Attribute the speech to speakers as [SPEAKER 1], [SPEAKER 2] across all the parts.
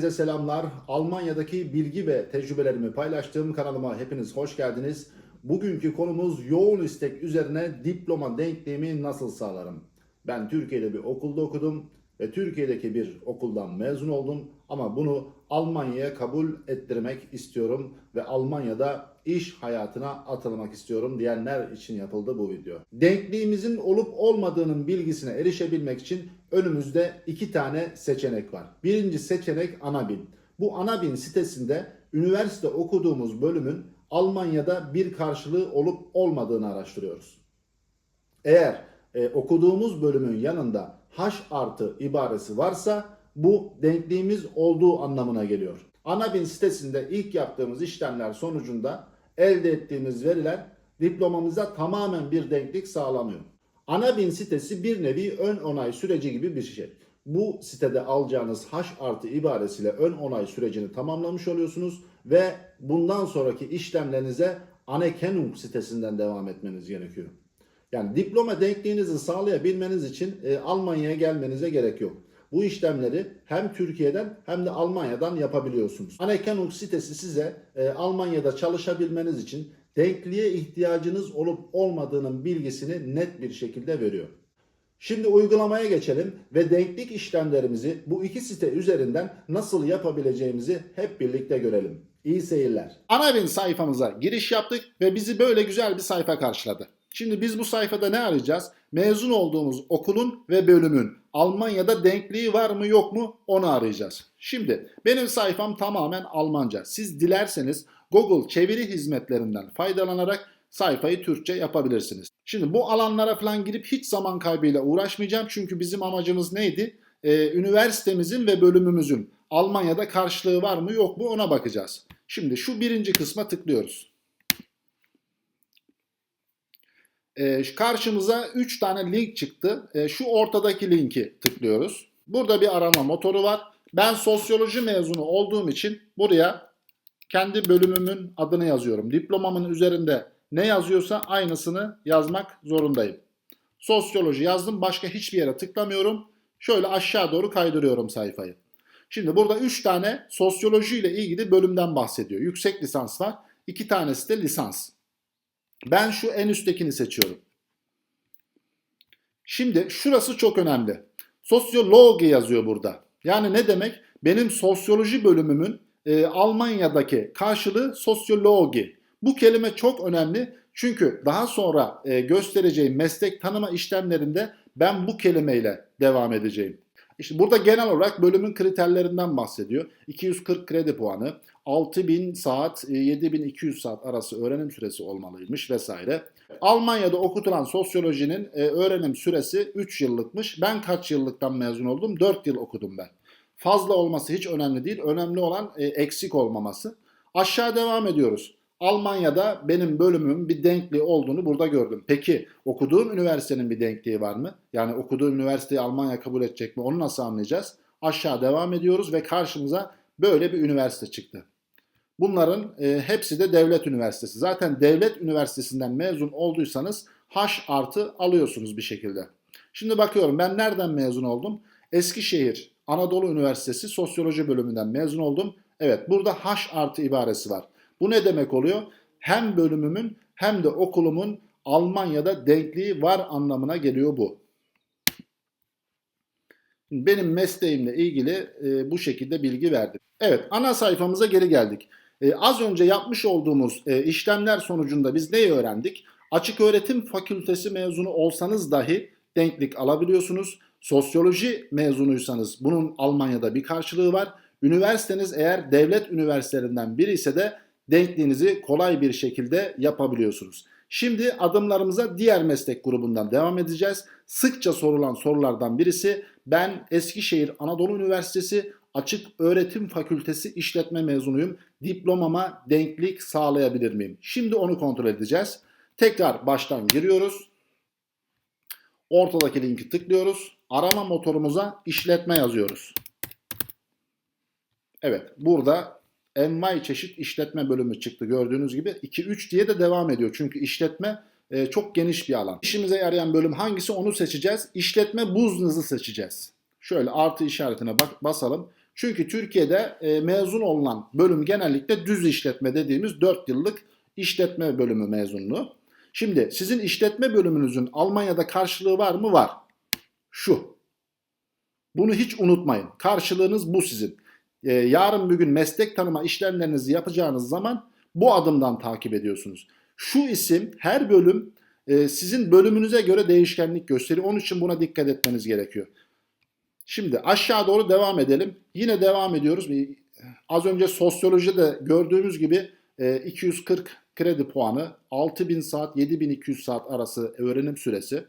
[SPEAKER 1] Herkese selamlar. Almanya'daki bilgi ve tecrübelerimi paylaştığım kanalıma hepiniz hoş geldiniz. Bugünkü konumuz yoğun istek üzerine diploma denkliğimi nasıl sağlarım? Ben Türkiye'de bir okulda okudum ve Türkiye'deki bir okuldan mezun oldum ama bunu Almanya'ya kabul ettirmek istiyorum ve Almanya'da iş hayatına atılmak istiyorum diyenler için yapıldı bu video. Denkliğimizin olup olmadığının bilgisine erişebilmek için önümüzde iki tane seçenek var. Birinci seçenek Anabin. Bu Anabin sitesinde üniversite okuduğumuz bölümün Almanya'da bir karşılığı olup olmadığını araştırıyoruz. Eğer e, okuduğumuz bölümün yanında H artı ibaresi varsa bu denkliğimiz olduğu anlamına geliyor. Anabin sitesinde ilk yaptığımız işlemler sonucunda elde ettiğimiz veriler diplomamıza tamamen bir denklik sağlamıyor. Anabin sitesi bir nevi ön onay süreci gibi bir şey. Bu sitede alacağınız H artı ibaresiyle ön onay sürecini tamamlamış oluyorsunuz ve bundan sonraki işlemlerinize Anerkennung sitesinden devam etmeniz gerekiyor. Yani diploma denkliğinizi sağlayabilmeniz için e, Almanya'ya gelmenize gerek yok. Bu işlemleri hem Türkiye'den hem de Almanya'dan yapabiliyorsunuz. Anerkennung sitesi size e, Almanya'da çalışabilmeniz için denkliğe ihtiyacınız olup olmadığının bilgisini net bir şekilde veriyor. Şimdi uygulamaya geçelim ve denklik işlemlerimizi bu iki site üzerinden nasıl yapabileceğimizi hep birlikte görelim. İyi seyirler. Anavin sayfamıza giriş yaptık ve bizi böyle güzel bir sayfa karşıladı. Şimdi biz bu sayfada ne arayacağız? Mezun olduğumuz okulun ve bölümün Almanya'da denkliği var mı yok mu onu arayacağız. Şimdi benim sayfam tamamen Almanca. Siz dilerseniz Google çeviri hizmetlerinden faydalanarak sayfayı Türkçe yapabilirsiniz. Şimdi bu alanlara falan girip hiç zaman kaybıyla uğraşmayacağım. Çünkü bizim amacımız neydi? Ee, üniversitemizin ve bölümümüzün Almanya'da karşılığı var mı yok mu ona bakacağız. Şimdi şu birinci kısma tıklıyoruz. Ee, karşımıza 3 tane link çıktı. Ee, şu ortadaki linki tıklıyoruz. Burada bir arama motoru var. Ben sosyoloji mezunu olduğum için buraya kendi bölümümün adını yazıyorum. Diplomamın üzerinde ne yazıyorsa aynısını yazmak zorundayım. Sosyoloji yazdım. Başka hiçbir yere tıklamıyorum. Şöyle aşağı doğru kaydırıyorum sayfayı. Şimdi burada 3 tane sosyoloji ile ilgili bölümden bahsediyor. Yüksek lisans var. 2 tanesi de lisans. Ben şu en üsttekini seçiyorum. Şimdi şurası çok önemli. Sosyologi yazıyor burada. Yani ne demek? Benim sosyoloji bölümümün e, Almanya'daki karşılığı sosyologi. Bu kelime çok önemli çünkü daha sonra e, göstereceğim meslek tanıma işlemlerinde ben bu kelimeyle devam edeceğim. İşte burada genel olarak bölümün kriterlerinden bahsediyor. 240 kredi puanı, 6000 saat, 7200 saat arası öğrenim süresi olmalıymış vesaire. Almanya'da okutulan sosyolojinin e, öğrenim süresi 3 yıllıkmış. Ben kaç yıllıktan mezun oldum? 4 yıl okudum ben. Fazla olması hiç önemli değil. Önemli olan e, eksik olmaması. Aşağı devam ediyoruz. Almanya'da benim bölümüm bir denkliği olduğunu burada gördüm. Peki okuduğum üniversitenin bir denkliği var mı? Yani okuduğum üniversiteyi Almanya kabul edecek mi? Onu nasıl anlayacağız? Aşağı devam ediyoruz ve karşımıza böyle bir üniversite çıktı. Bunların e, hepsi de devlet üniversitesi. Zaten devlet üniversitesinden mezun olduysanız H artı alıyorsunuz bir şekilde. Şimdi bakıyorum ben nereden mezun oldum? Eskişehir Anadolu Üniversitesi Sosyoloji bölümünden mezun oldum. Evet burada H artı ibaresi var. Bu ne demek oluyor? Hem bölümümün hem de okulumun Almanya'da denkliği var anlamına geliyor bu. Benim mesleğimle ilgili e, bu şekilde bilgi verdim. Evet ana sayfamıza geri geldik. E, az önce yapmış olduğumuz e, işlemler sonucunda biz neyi öğrendik? Açık öğretim fakültesi mezunu olsanız dahi denklik alabiliyorsunuz. Sosyoloji mezunuysanız bunun Almanya'da bir karşılığı var. Üniversiteniz eğer devlet üniversitelerinden biri ise de denkliğinizi kolay bir şekilde yapabiliyorsunuz. Şimdi adımlarımıza diğer meslek grubundan devam edeceğiz. Sıkça sorulan sorulardan birisi ben Eskişehir Anadolu Üniversitesi Açık Öğretim Fakültesi işletme mezunuyum. Diplomama denklik sağlayabilir miyim? Şimdi onu kontrol edeceğiz. Tekrar baştan giriyoruz. Ortadaki linki tıklıyoruz. Arama motorumuza işletme yazıyoruz. Evet burada envai çeşit işletme bölümü çıktı gördüğünüz gibi. 2-3 diye de devam ediyor. Çünkü işletme e, çok geniş bir alan. İşimize yarayan bölüm hangisi onu seçeceğiz. İşletme business'ı seçeceğiz. Şöyle artı işaretine bak, basalım. Çünkü Türkiye'de e, mezun olunan bölüm genellikle düz işletme dediğimiz 4 yıllık işletme bölümü mezunluğu. Şimdi sizin işletme bölümünüzün Almanya'da karşılığı var mı? Var. Şu. Bunu hiç unutmayın. Karşılığınız bu sizin. Ee, yarın bir gün meslek tanıma işlemlerinizi yapacağınız zaman bu adımdan takip ediyorsunuz. Şu isim her bölüm e, sizin bölümünüze göre değişkenlik gösteriyor. Onun için buna dikkat etmeniz gerekiyor. Şimdi aşağı doğru devam edelim. Yine devam ediyoruz. Az önce sosyolojide gördüğümüz gibi e, 240 kredi puanı, 6000 saat, 7200 saat arası öğrenim süresi.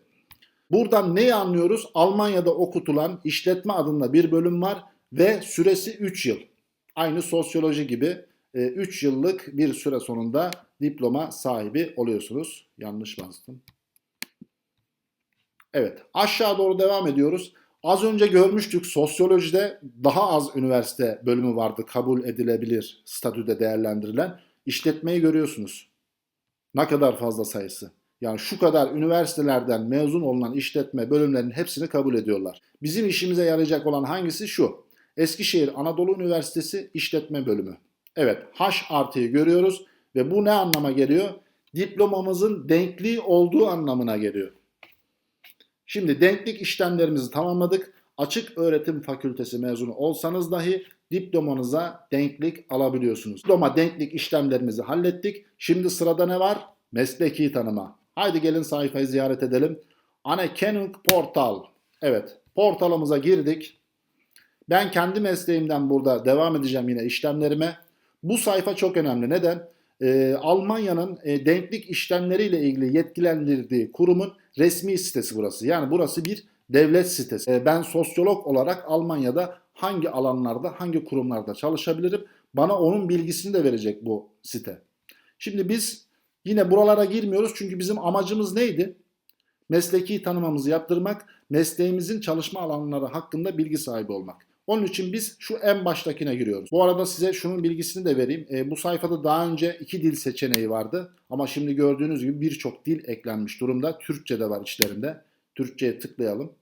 [SPEAKER 1] Buradan neyi anlıyoruz? Almanya'da okutulan işletme adında bir bölüm var ve süresi 3 yıl. Aynı sosyoloji gibi 3 yıllık bir süre sonunda diploma sahibi oluyorsunuz. Yanlış bastım. Evet aşağı doğru devam ediyoruz. Az önce görmüştük sosyolojide daha az üniversite bölümü vardı kabul edilebilir statüde değerlendirilen. İşletmeyi görüyorsunuz. Ne kadar fazla sayısı. Yani şu kadar üniversitelerden mezun olunan işletme bölümlerinin hepsini kabul ediyorlar. Bizim işimize yarayacak olan hangisi şu? Eskişehir Anadolu Üniversitesi İşletme Bölümü. Evet H artıyı görüyoruz ve bu ne anlama geliyor? Diplomamızın denkliği olduğu anlamına geliyor. Şimdi denklik işlemlerimizi tamamladık. Açık öğretim fakültesi mezunu olsanız dahi diplomanıza denklik alabiliyorsunuz. Diploma denklik işlemlerimizi hallettik. Şimdi sırada ne var? Mesleki tanıma. Haydi gelin sayfayı ziyaret edelim. Anerkennung Portal. Evet portalımıza girdik. Ben kendi mesleğimden burada devam edeceğim yine işlemlerime. Bu sayfa çok önemli. Neden? Ee, Almanya'nın e, denklik işlemleriyle ilgili yetkilendirdiği kurumun resmi sitesi burası. Yani burası bir devlet sitesi. Ee, ben sosyolog olarak Almanya'da hangi alanlarda, hangi kurumlarda çalışabilirim? Bana onun bilgisini de verecek bu site. Şimdi biz yine buralara girmiyoruz çünkü bizim amacımız neydi? Mesleki tanımamızı yaptırmak, mesleğimizin çalışma alanları hakkında bilgi sahibi olmak. Onun için biz şu en baştakine giriyoruz. Bu arada size şunun bilgisini de vereyim. E, bu sayfada daha önce iki dil seçeneği vardı. Ama şimdi gördüğünüz gibi birçok dil eklenmiş durumda. Türkçe de var içlerinde. Türkçe'ye tıklayalım.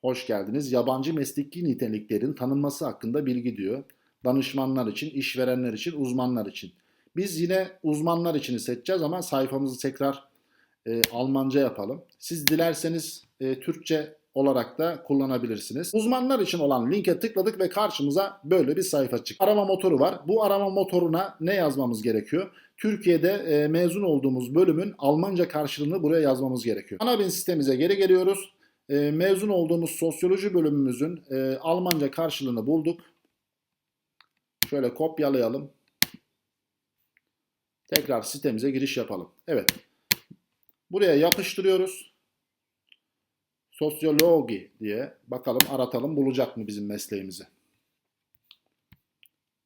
[SPEAKER 1] Hoş geldiniz. Yabancı mesleki niteliklerin tanınması hakkında bilgi diyor. Danışmanlar için, işverenler için, uzmanlar için. Biz yine uzmanlar için seçeceğiz ama sayfamızı tekrar e, Almanca yapalım. Siz dilerseniz e, Türkçe olarak da kullanabilirsiniz. Uzmanlar için olan linke tıkladık ve karşımıza böyle bir sayfa çıktı. Arama motoru var. Bu arama motoruna ne yazmamız gerekiyor? Türkiye'de e, mezun olduğumuz bölümün Almanca karşılığını buraya yazmamız gerekiyor. Ana sitemize geri geliyoruz. E, mezun olduğumuz sosyoloji bölümümüzün e, Almanca karşılığını bulduk. Şöyle kopyalayalım. Tekrar sitemize giriş yapalım. Evet. Buraya yapıştırıyoruz sosyologi diye bakalım aratalım bulacak mı bizim mesleğimizi.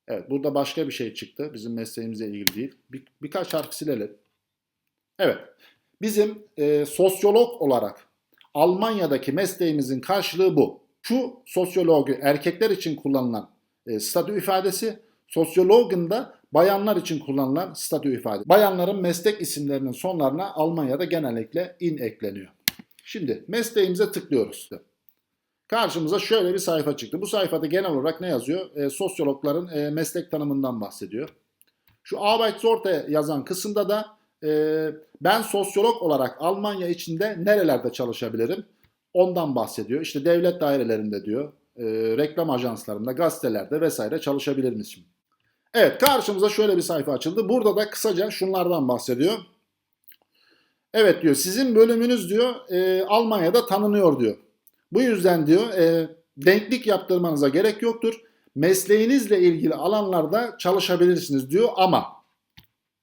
[SPEAKER 1] Evet burada başka bir şey çıktı. Bizim mesleğimize ilgili değil. Bir, birkaç harf silelim. Evet. Bizim e, sosyolog olarak Almanya'daki mesleğimizin karşılığı bu. Şu sosyologu erkekler için kullanılan e, statü ifadesi, sosyologun da bayanlar için kullanılan statü ifade. Bayanların meslek isimlerinin sonlarına Almanya'da genellikle in ekleniyor. Şimdi mesleğimize tıklıyoruz. Karşımıza şöyle bir sayfa çıktı. Bu sayfada genel olarak ne yazıyor? E, sosyologların e, meslek tanımından bahsediyor. Şu Arbeitsorte yazan kısımda da e, ben sosyolog olarak Almanya içinde nerelerde çalışabilirim? Ondan bahsediyor. İşte devlet dairelerinde diyor, e, reklam ajanslarında, gazetelerde vesaire çalışabilir misin? Evet karşımıza şöyle bir sayfa açıldı. Burada da kısaca şunlardan bahsediyor. Evet diyor sizin bölümünüz diyor e, Almanya'da tanınıyor diyor. Bu yüzden diyor e, denklik yaptırmanıza gerek yoktur. Mesleğinizle ilgili alanlarda çalışabilirsiniz diyor ama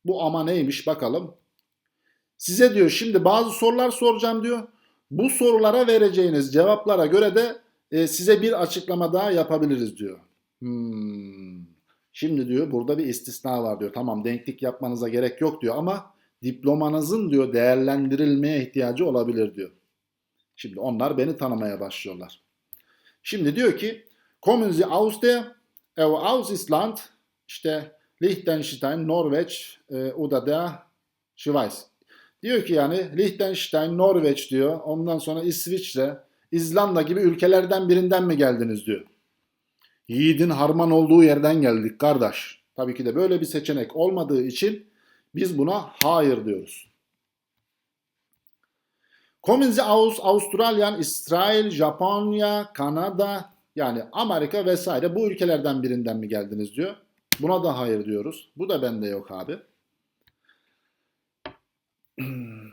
[SPEAKER 1] bu ama neymiş bakalım. Size diyor şimdi bazı sorular soracağım diyor. Bu sorulara vereceğiniz cevaplara göre de e, size bir açıklama daha yapabiliriz diyor. Hmm. Şimdi diyor burada bir istisna var diyor. Tamam denklik yapmanıza gerek yok diyor ama diplomanızın diyor değerlendirilmeye ihtiyacı olabilir diyor. Şimdi onlar beni tanımaya başlıyorlar. Şimdi diyor ki kommen Sie aus der aus Island işte Liechtenstein, Norveç e, oder der Schweiz. Diyor ki yani Liechtenstein, Norveç diyor. Ondan sonra İsviçre, İzlanda gibi ülkelerden birinden mi geldiniz diyor. Yiğidin harman olduğu yerden geldik kardeş. Tabii ki de böyle bir seçenek olmadığı için biz buna hayır diyoruz. Kommen aus Avustralya, İsrail, Japonya, Kanada yani Amerika vesaire bu ülkelerden birinden mi geldiniz diyor. Buna da hayır diyoruz. Bu da bende yok abi.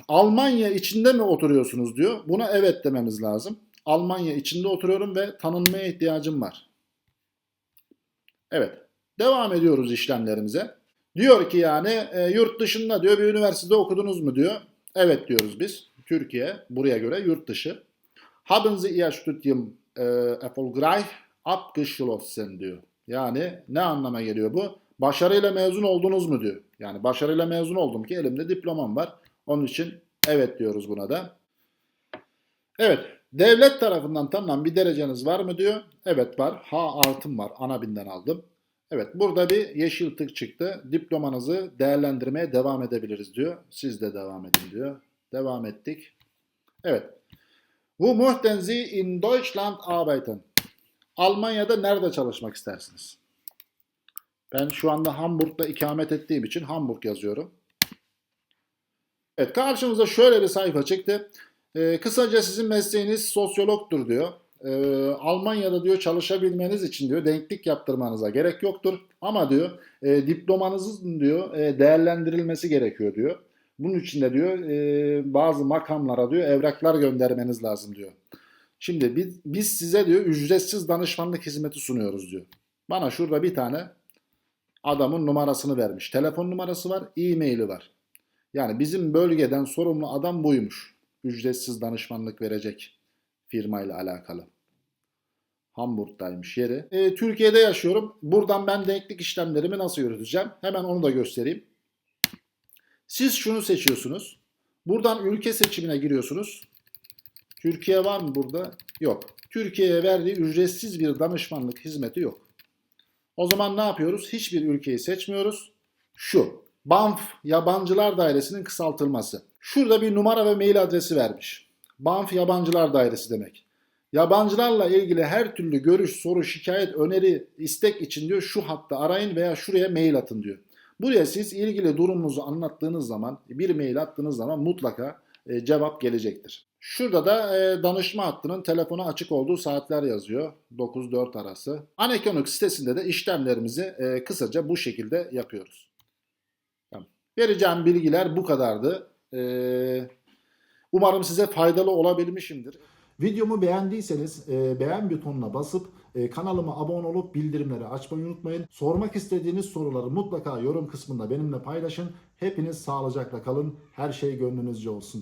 [SPEAKER 1] Almanya içinde mi oturuyorsunuz diyor. Buna evet dememiz lazım. Almanya içinde oturuyorum ve tanınmaya ihtiyacım var. Evet. Devam ediyoruz işlemlerimize. Diyor ki yani e, yurt dışında diyor bir üniversitede okudunuz mu diyor. Evet diyoruz biz. Türkiye buraya göre yurt dışı. Haben Sie Ihr Studium e, erfolgreich abgeschlossen diyor. Yani ne anlama geliyor bu? Başarıyla mezun oldunuz mu diyor. Yani başarıyla mezun oldum ki elimde diplomam var. Onun için evet diyoruz buna da. Evet. Devlet tarafından tanınan bir dereceniz var mı diyor. Evet var. H artım var. Ana binden aldım. Evet burada bir yeşil tık çıktı. Diplomanızı değerlendirmeye devam edebiliriz diyor. Siz de devam edin diyor. Devam ettik. Evet. Wo möchten Sie in Deutschland arbeiten? Almanya'da nerede çalışmak istersiniz? Ben şu anda Hamburg'da ikamet ettiğim için Hamburg yazıyorum. Evet karşımıza şöyle bir sayfa çıktı. Ee, kısaca sizin mesleğiniz sosyologtur diyor. Ee, Almanya'da diyor çalışabilmeniz için diyor denklik yaptırmanıza gerek yoktur. Ama diyor e, diplomanızın diyor e, değerlendirilmesi gerekiyor diyor. Bunun için de diyor e, bazı makamlara diyor evraklar göndermeniz lazım diyor. Şimdi biz, biz size diyor ücretsiz danışmanlık hizmeti sunuyoruz diyor. Bana şurada bir tane adamın numarasını vermiş. Telefon numarası var, e-maili var. Yani bizim bölgeden sorumlu adam buymuş. Ücretsiz danışmanlık verecek firmayla alakalı. Hamburg'daymış yeri. E, Türkiye'de yaşıyorum. Buradan ben denklik işlemlerimi nasıl yürüteceğim? Hemen onu da göstereyim. Siz şunu seçiyorsunuz. Buradan ülke seçimine giriyorsunuz. Türkiye var mı burada? Yok. Türkiye'ye verdiği ücretsiz bir danışmanlık hizmeti yok. O zaman ne yapıyoruz? Hiçbir ülkeyi seçmiyoruz. Şu. BANF Yabancılar Dairesi'nin kısaltılması. Şurada bir numara ve mail adresi vermiş. BANF Yabancılar Dairesi demek. Yabancılarla ilgili her türlü görüş, soru, şikayet, öneri, istek için diyor şu hatta arayın veya şuraya mail atın diyor. Buraya siz ilgili durumunuzu anlattığınız zaman, bir mail attığınız zaman mutlaka e, cevap gelecektir. Şurada da e, danışma hattının telefonu açık olduğu saatler yazıyor. 9-4 arası. Anekonik sitesinde de işlemlerimizi e, kısaca bu şekilde yapıyoruz. Tamam. Vereceğim bilgiler bu kadardı. E, umarım size faydalı olabilmişimdir. Videomu beğendiyseniz e, beğen butonuna basıp e, kanalıma abone olup bildirimleri açmayı unutmayın. Sormak istediğiniz soruları mutlaka yorum kısmında benimle paylaşın. Hepiniz sağlıcakla kalın. Her şey gönlünüzce olsun.